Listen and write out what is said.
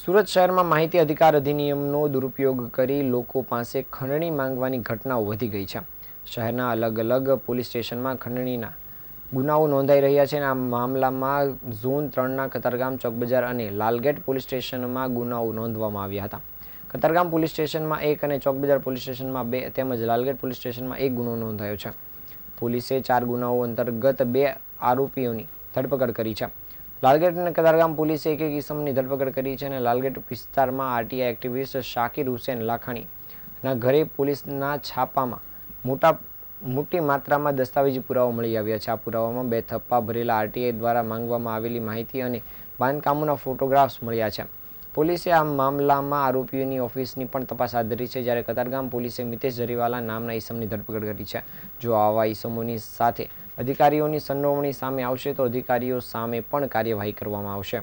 સુરત શહેરમાં માહિતી અધિકાર અધિનિયમનો દુરુપયોગ કરી લોકો પાસે ખંડણી માંગવાની ઘટનાઓ વધી ગઈ છે. શહેરના અલગ અલગ પોલીસ સ્ટેશનમાં ખંડણીના ગુનાઓ નોંધાઈ રહ્યા છે અને આ મામલામાં ઝોન ત્રણના કતારગામ ચોક બજાર અને લાલગેટ પોલીસ સ્ટેશનમાં ગુનાઓ નોંધવામાં આવ્યા હતા. કતારગામ પોલીસ સ્ટેશનમાં એક અને ચોક બજાર પોલીસ સ્ટેશનમાં બે તેમજ લાલગેટ પોલીસ સ્ટેશનમાં એક ગુનો નોંધાયો છે. પોલીસે ચાર ગુનાઓ અંતર્ગત બે આરોપીઓની ધરપકડ કરી છે. લાલગેટ અને કતારગામ પોલીસે એક એક ઇસમની ધરપકડ કરી છે અને લાલગેટ વિસ્તારમાં આરટીઆઈ એક્ટિવિસ્ટ શાકિર હુસેન લાખાણીના ઘરે પોલીસના છાપામાં મોટા, મોટી માત્રામાં દસ્તાવેજી પુરાવા મળી આવ્યા છે. આ પુરાવામાં બે થપ્પા ભરેલા આરટીઆઈ દ્વારા માંગવામાં આવેલી માહિતી અને બાંધકામોના ફોટોગ્રાફ્સ મળ્યા છે. પોલીસે આ મામલામાં આરોપીઓની ઓફિસની પણ તપાસ હાથ ધરી છે, જ્યારે કતારગામ પોલીસે મિતેશ જરીવાલા નામના ઈસમની ધરપકડ કરી છે. જો આવા ઈસમોની સાથે અધિકારીઓની સંડોવણી સામે આવશે તો અધિકારીઓ સામે પણ કાર્યવાહી કરવામાં આવશે.